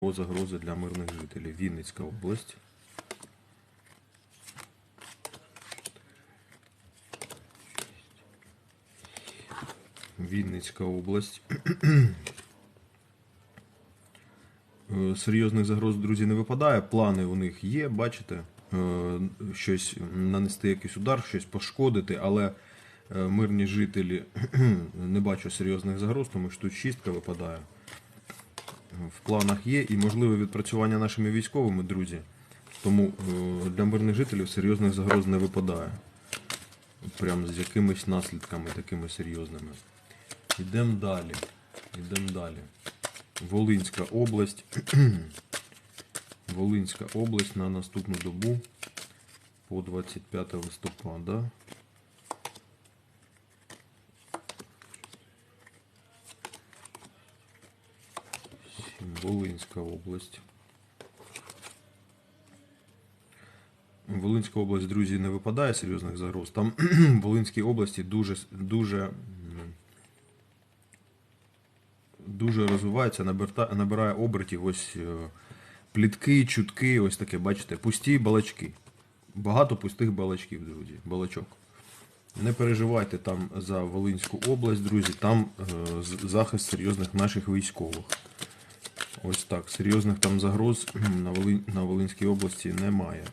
Про загрози для мирних жителів. Вінницька область. Вінницька область. Е, Серйозних загроз, друзі, не випадає. Плани у них є, бачите, Е, щось нанести якийсь удар, щось пошкодити, але е, мирні жителі не бачу серйозних загроз, тому що тут шістка випадає. В планах є і можливе відпрацювання нашими військовими, друзі. Тому е, для мирних жителів серйозних загроз не випадає. Прям з якимись наслідками такими серйозними. Йдемо далі. Йдемо далі. Волинська область. Волинська область на наступну добу по 25 листопада. Волинська область. Волинська область, друзі, не випадає серйозних загроз. Там в Волинській області дуже, дуже, дуже розвивається, набирає обертів ось е, плітки, чутки, ось таке, бачите, пусті балачки. Багато пустих балачків, друзі, балачок. Не переживайте там за Волинську область, друзі, там е, захист серйозних наших військових. Ось так. Серйозних там загроз на, Волин... на Волинській області немає.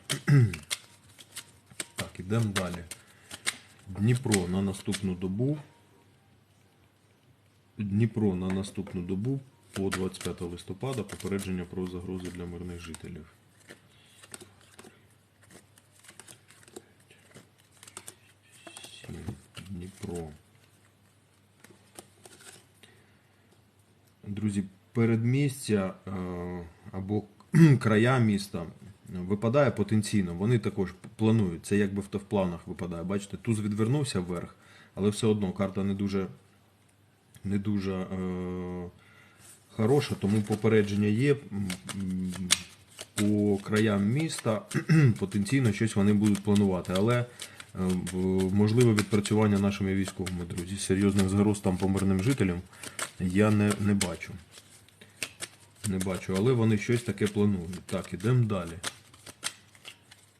так, ідемо далі. Дніпро на наступну добу. Дніпро на наступну добу по 25 листопада попередження про загрози для мирних жителів. Дніпро. Друзі, передмістя е, або края міста випадає потенційно. Вони також планують. Це якби в в планах випадає. Бачите, туз відвернувся вверх, але все одно карта не дуже, не дуже е, хороша, тому попередження є. По краям міста потенційно щось вони будуть планувати. Але е, можливе відпрацювання нашими військовими, друзі. Серйозних загроз там по мирним жителям я не, не бачу. Не бачу, але вони щось таке планують. Так, ідемо далі.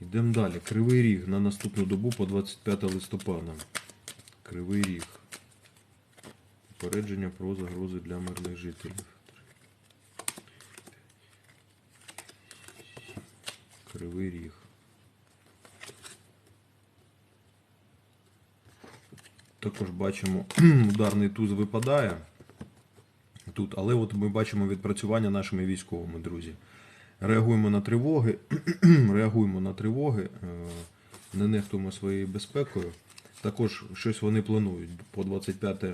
Ідемо далі. Кривий ріг на наступну добу по 25 листопада. Кривий ріг. Попередження про загрози для мирних жителів. Кривий ріг. Також бачимо, ударний туз випадає тут, але от ми бачимо відпрацювання нашими військовими, друзі. Реагуємо на тривоги, реагуємо на тривоги, е, не нехтуємо своєю безпекою. Також щось вони планують по 25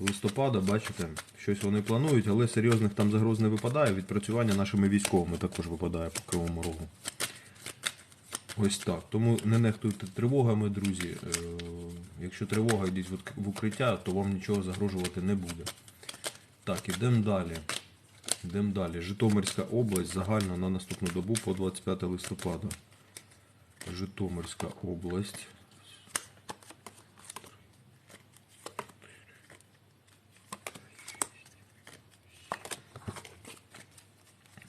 листопада, бачите, щось вони планують, але серйозних там загроз не випадає. Відпрацювання нашими військовими також випадає по кривому рогу. Ось так. Тому не нехтуйте тривогами, друзі. Е, Якщо тривога йдіть в укриття, то вам нічого загрожувати не буде. Так, ідемо далі. Йдемо далі. Житомирська область загально на наступну добу по 25 листопада. Житомирська область.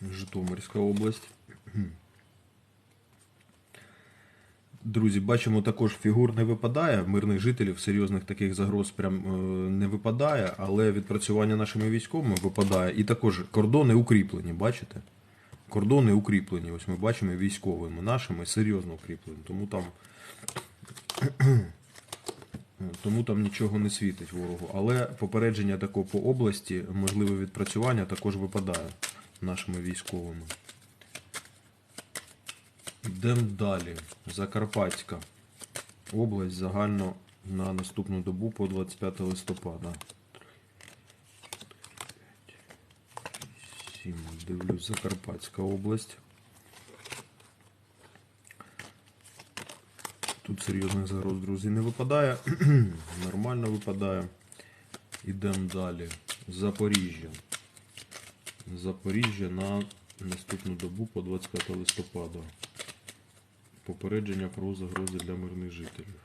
Житомирська область. Друзі, бачимо, також фігур не випадає. Мирних жителів серйозних таких загроз прям е, не випадає, але відпрацювання нашими військовими випадає. І також кордони укріплені, бачите? Кордони укріплені. Ось ми бачимо військовими нашими серйозно укріплені. Тому там, тому там нічого не світить ворогу. Але попередження такого по області, можливе відпрацювання також випадає нашими військовими. Йдемо далі. Закарпатська область загально на наступну добу по 25 листопада. 7. Дивлюсь, Закарпатська область. Тут серйозних загроз, друзі, не випадає. Нормально випадає. Ідемо далі. Запоріжжя. Запоріжжя на наступну добу по 25 листопада. Попередження про загрози для мирних жителів.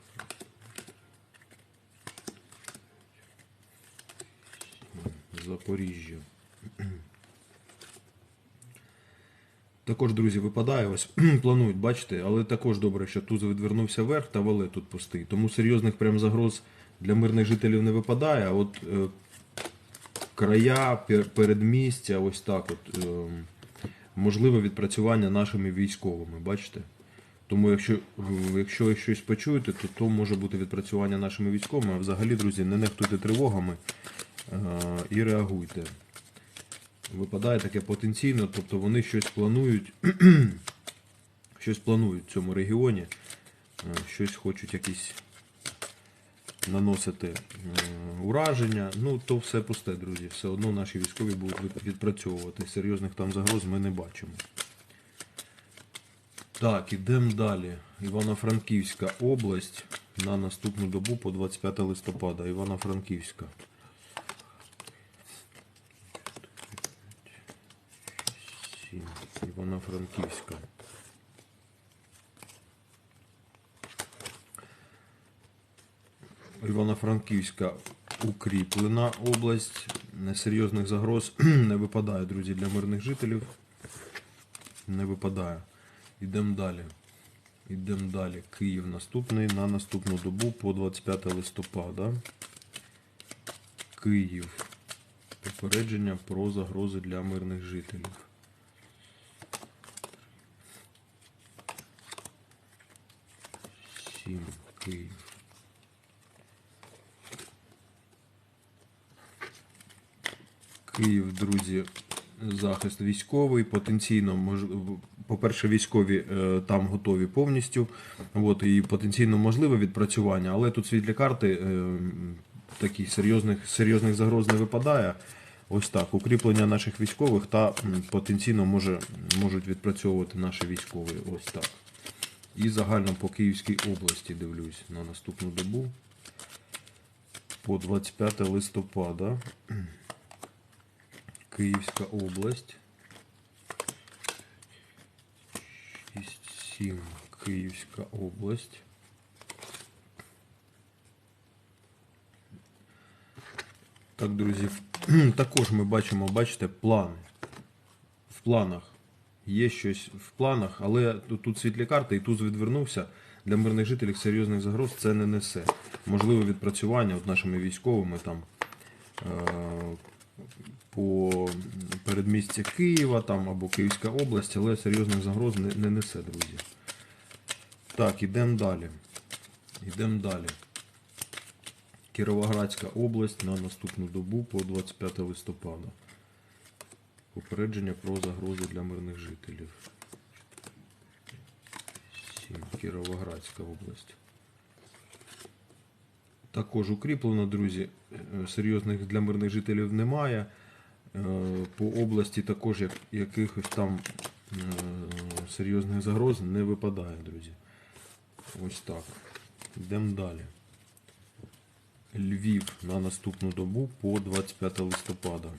Запоріжжя. Також, друзі, випадає ось планують, бачите, але також добре, що туз відвернувся вверх та валет тут пустий. Тому серйозних прям загроз для мирних жителів не випадає. А от е, края, пер- передмістя, ось так от. Е, можливе відпрацювання нашими військовими, бачите? Тому якщо, якщо ви щось почуєте, то то може бути відпрацювання нашими військовими. А взагалі, друзі, не нехтуйте тривогами е, і реагуйте. Випадає таке потенційно, тобто вони щось планують, щось планують в цьому регіоні, е, щось хочуть якісь наносити е, ураження. Ну, то все пусте, друзі. Все одно наші військові будуть відпрацьовувати. Серйозних там загроз ми не бачимо. Так, ідемо далі. Івано-Франківська область на наступну добу по 25 листопада. Івано-Франківська. Івано-Франківська. Івано-Франківська укріплена область. Несерйозних загроз не випадає, друзі, для мирних жителів. Не випадає. Йдемо далі. Йдемо далі. Київ наступний на наступну добу по 25 листопада. Київ. Попередження про загрози для мирних жителів. Сім. Київ. Київ, друзі, захист військовий. Потенційно, мож... по-перше, військові е, там готові повністю. От, і потенційно можливе відпрацювання, але тут світлі карти е, таких серйозних, серйозних загроз не випадає. Ось так. Укріплення наших військових та потенційно може, можуть відпрацьовувати наші військові. Ось так. І загально по Київській області дивлюсь на наступну добу. По 25 листопада. Київська область. 6-7. Київська область. Так, друзі, також ми бачимо, бачите, плани. В планах. Є щось в планах, але тут, тут світлі карти і туз відвернувся. Для мирних жителів серйозних загроз це не несе. Можливе відпрацювання от нашими військовими там е- по передмістя Києва там, або Київська область, але серйозних загроз не, не несе, друзі. Так, ідемо далі. Ідемо далі. Кіровоградська область на наступну добу по 25 листопада. Попередження про загрози для мирних жителів. 7. Кіровоградська область. Також укріплено, друзі. Е, Серйозних для мирних жителів немає. Е, По області також як, якихось там е, серйозних загроз не випадає, друзі. Ось так. Йдемо далі. Львів на наступну добу по 25 листопада.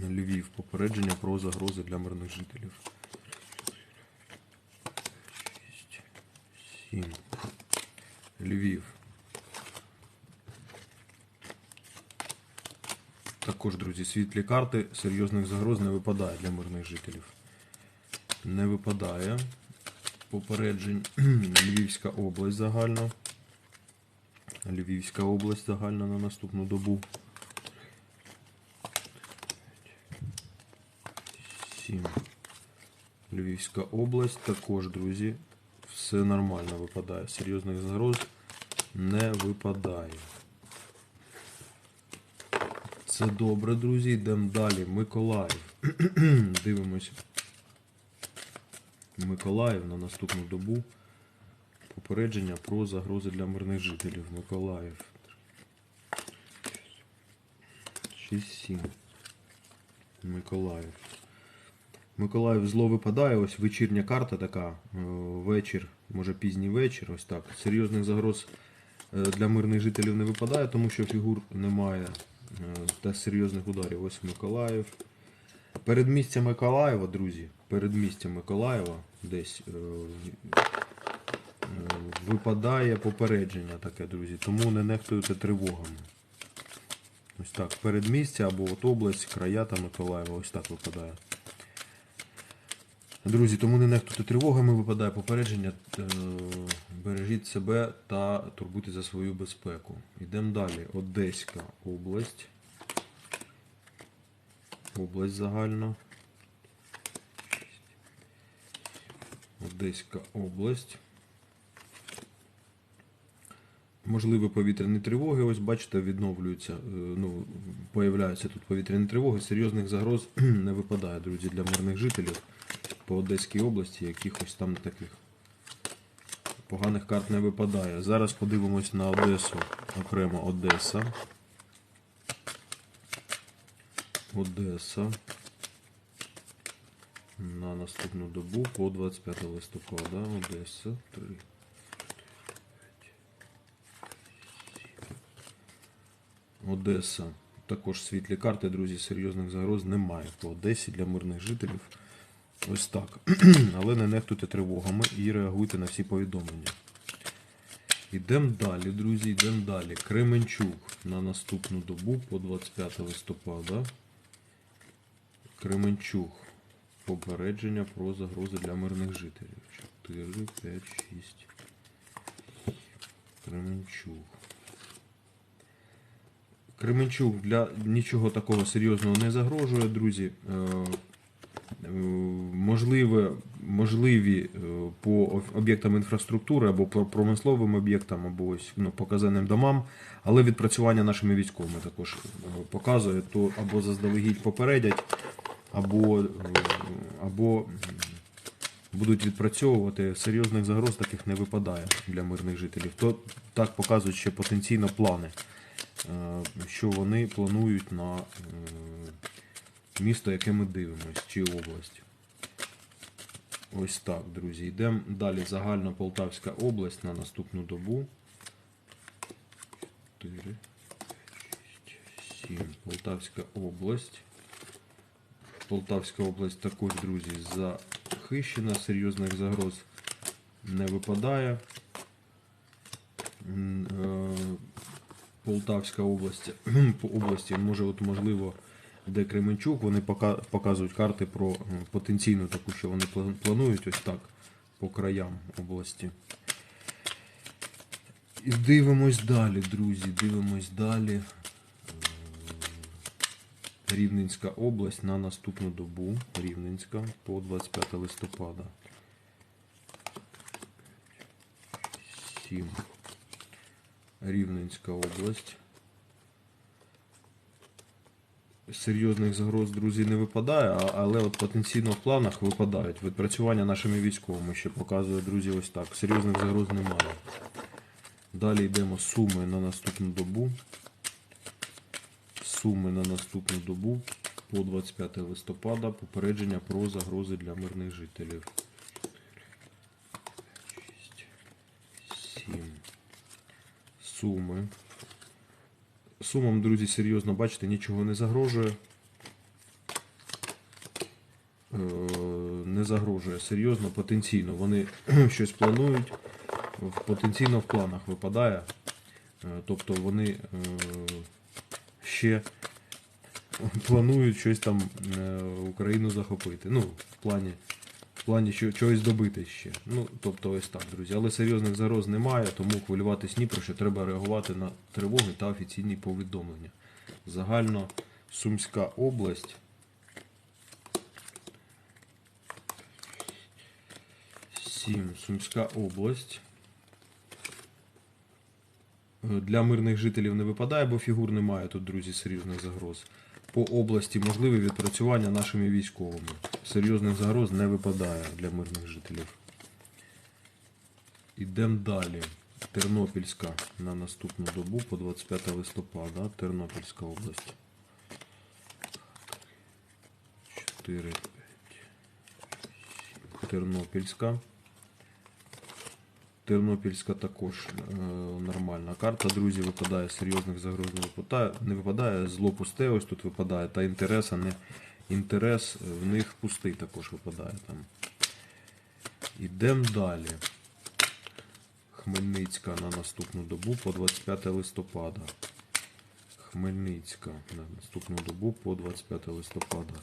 Львів. Попередження про загрози для мирних жителів. 7. Львів. Також, друзі, світлі карти серйозних загроз не випадає для мирних жителів. Не випадає. Попереджень Львівська область загальна. Львівська область загальна на наступну добу. 7. Львівська область. Також, друзі, все нормально випадає. Серйозних загроз не випадає. Це добре, друзі. Йдемо далі. Миколаїв. Дивимось. Миколаїв на наступну добу. Попередження про загрози для мирних жителів. Миколаїв. 6-7. Миколаїв. Миколаїв зло випадає, ось вечірня карта така, е, вечір, може пізній вечір, ось так. Серйозних загроз для мирних жителів не випадає, тому що фігур немає е, та серйозних ударів. Ось Миколаїв. Передмістя Миколаєва, друзі, передмістя Миколаєва десь е, е, випадає попередження таке, друзі, тому не нехтуйте тривогами. Ось так, передмістя або от область, края та Миколаєва. Ось так випадає. Друзі, тому не нехтуйте тривогами, випадає попередження. е, Бережіть себе та турбуйте за свою безпеку. Йдемо далі. Одеська область. Область загальна. Одеська область. Можливі повітряні тривоги, ось бачите, відновлюються, е, ну, появляються тут повітряні тривоги. Серйозних загроз не випадає, друзі, для мирних жителів по Одеській області, якихось там таких поганих карт не випадає. Зараз подивимось на Одесу, окремо Одеса. Одеса. На наступну добу по 25 листопада. Одеса. 3. Одеса. Також світлі карти, друзі, серйозних загроз немає по Одесі для мирних жителів. Ось так. Але не нехтуйте тривогами і реагуйте на всі повідомлення. Йдемо далі, друзі, йдемо далі. Кременчук на наступну добу по 25 листопада. Кременчук. Попередження про загрози для мирних жителів. 4, 5, 6. Кременчук. Кременчук для нічого такого серйозного не загрожує, друзі. Е, Можливе, можливі е, по об'єктам інфраструктури або по промисловим об'єктам, або ось ну, показаним домам, але відпрацювання нашими військовими також е, показує, то або заздалегідь попередять, або, або будуть відпрацьовувати. Серйозних загроз таких не випадає для мирних жителів. То так показують ще потенційно плани, що вони планують на місто, яке ми дивимося, чи область. Ось так, друзі. Йдемо далі. Загальна Полтавська область на наступну добу. 4, 6, 7. Полтавська область. Полтавська область також, друзі, захищена, серйозних загроз не випадає. Е, Полтавська область, по області, може, от можливо, де Кременчук, вони показують карти про потенційну таку, що вони планують ось так по краям області. І дивимось далі, друзі, дивимось далі. Рівненська область на наступну добу. Рівненська по 25 листопада. 7. Рівненська область. Серйозних загроз, друзі, не випадає, але от потенційно в планах випадають. Відпрацювання нашими військовими ще показує, друзі, ось так. Серйозних загроз немає. Далі йдемо суми на наступну добу. Суми на наступну добу по 25 листопада. Попередження про загрози для мирних жителів. 7. Суми. Сумам, друзі, серйозно, бачите, нічого не загрожує. Е, Не загрожує серйозно, потенційно. Вони щось планують. Потенційно в планах випадає. Е, Тобто вони е, ще планують щось там Україну захопити. Ну, в плані, в плані чогось добити ще. Ну, тобто ось так, друзі. Але серйозних загроз немає, тому хвилюватись ні про що треба реагувати на тривоги та офіційні повідомлення. Загально Сумська область. Сім. Сумська область. Е, Для мирних жителів не випадає, бо фігур немає тут, друзі, серйозних загроз. По області можливе відпрацювання нашими військовими. Серйозних загроз не випадає для мирних жителів. Ідемо далі. Тернопільська на наступну добу по 25 листопада. Тернопільська область. 4, 5, 7. Тернопільська. Тернопільська також е, нормальна карта. Друзі, випадає серйозних загроз не випадає. Не випадає, зло пусте, ось тут випадає, та інтереса не інтерес е, в них пустий також випадає там. Ідемо далі. Хмельницька на наступну добу по 25 листопада. Хмельницька на наступну добу по 25 листопада.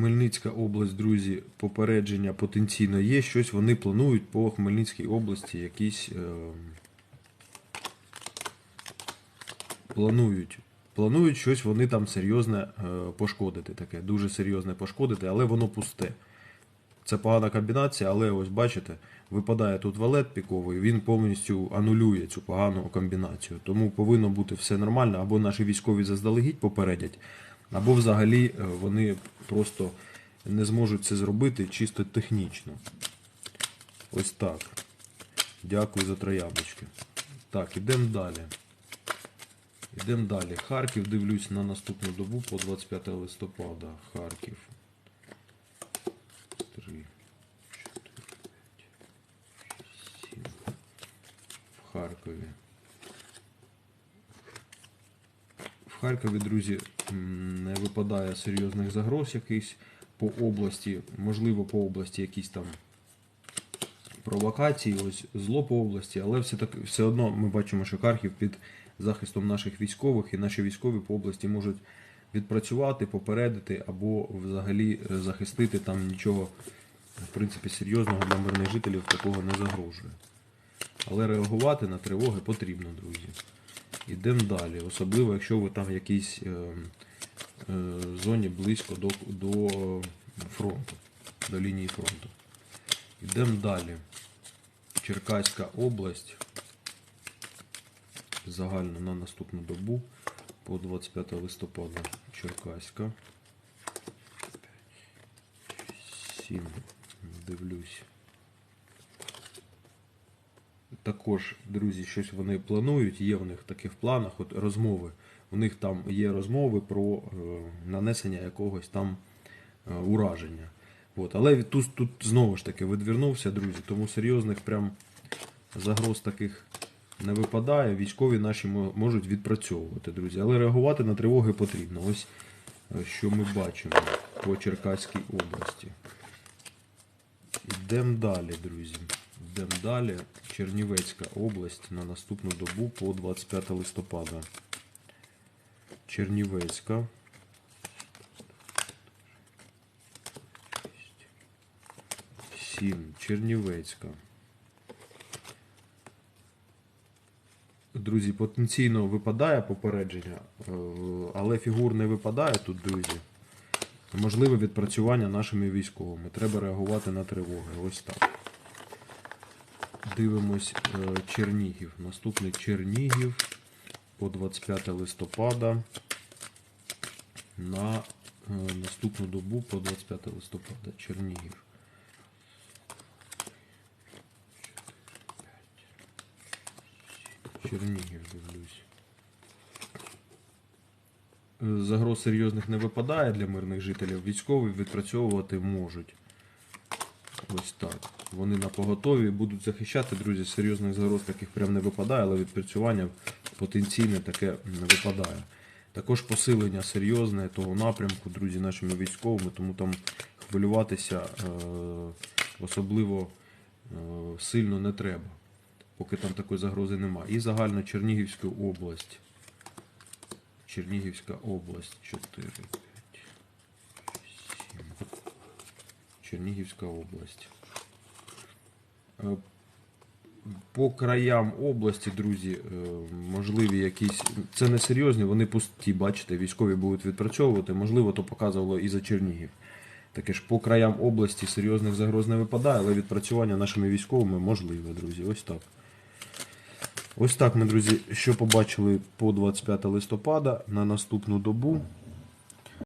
Хмельницька область, друзі, попередження потенційно є. Щось вони планують по Хмельницькій області, якісь е, планують. Планують щось вони там серйозне е, пошкодити, таке, дуже серйозне пошкодити, але воно пусте. Це погана комбінація, але ось бачите, випадає тут валет піковий, він повністю анулює цю погану комбінацію. Тому повинно бути все нормально, або наші військові заздалегідь попередять, або взагалі е, вони просто не зможуть це зробити чисто технічно. Ось так. Дякую за троябочки. Так, ідемо далі. Ідемо далі. Харків дивлюсь на наступну добу по 25 листопада. Харків. 3, 4, 5, 7. В Харкові. Харкові, друзі, не випадає серйозних загроз якихось по області. Можливо, по області якісь там провокації, ось зло по області, але все, так, все одно ми бачимо, що Харків під захистом наших військових і наші військові по області можуть відпрацювати, попередити або взагалі е, захистити там нічого в принципі серйозного для мирних жителів такого не загрожує. Але реагувати на тривоги потрібно, друзі. Ідемо далі. Особливо, якщо ви там в якійсь е, е, зоні близько до, до фронту, до лінії фронту. Йдемо далі. Черкаська область. Загально на наступну добу по 25 листопада. Черкаська. 7. Дивлюсь. Також, друзі, щось вони планують, є в них таке в планах, от розмови. У них там є розмови про е, нанесення якогось там е, ураження. От. Але тут, тут знову ж таки відвернувся, друзі, тому серйозних прям загроз таких не випадає. Військові наші можуть відпрацьовувати, друзі. Але реагувати на тривоги потрібно. Ось е, що ми бачимо по Черкаській області. Йдемо далі, друзі. Йдемо далі. Чернівецька область на наступну добу по 25 листопада. Чернівецька. Сім. Чернівецька. Друзі, потенційно випадає попередження, е, але фігур не випадає тут, друзі. Можливе відпрацювання нашими військовими. Треба реагувати на тривоги. Ось так. Дивимось е, Чернігів. Наступний Чернігів по 25 листопада на е, наступну добу по 25 листопада. Чернігів. Чернігів дивлюсь. Е, Загроз серйозних не випадає для мирних жителів. Військові відпрацьовувати можуть. Ось так. Вони на поготові будуть захищати, друзі. Серйозних загроз таких прям не випадає, але відпрацювання потенційне таке не випадає. Також посилення серйозне того напрямку, друзі, нашими військовими, тому там хвилюватися е, особливо е, сильно не треба, поки там такої загрози немає. І загально Чернігівська область. Чернігівська область 4, 5, 7. Чернігівська область. Е, По краям області, друзі, е, можливі якісь. Це не серйозні, вони пусті, бачите, військові будуть відпрацьовувати. Можливо, то показувало і за Чернігів. Таке ж по краям області серйозних загроз не випадає, але відпрацювання нашими військовими можливе, друзі. Ось так. Ось так ми, друзі, що побачили по 25 листопада на наступну добу.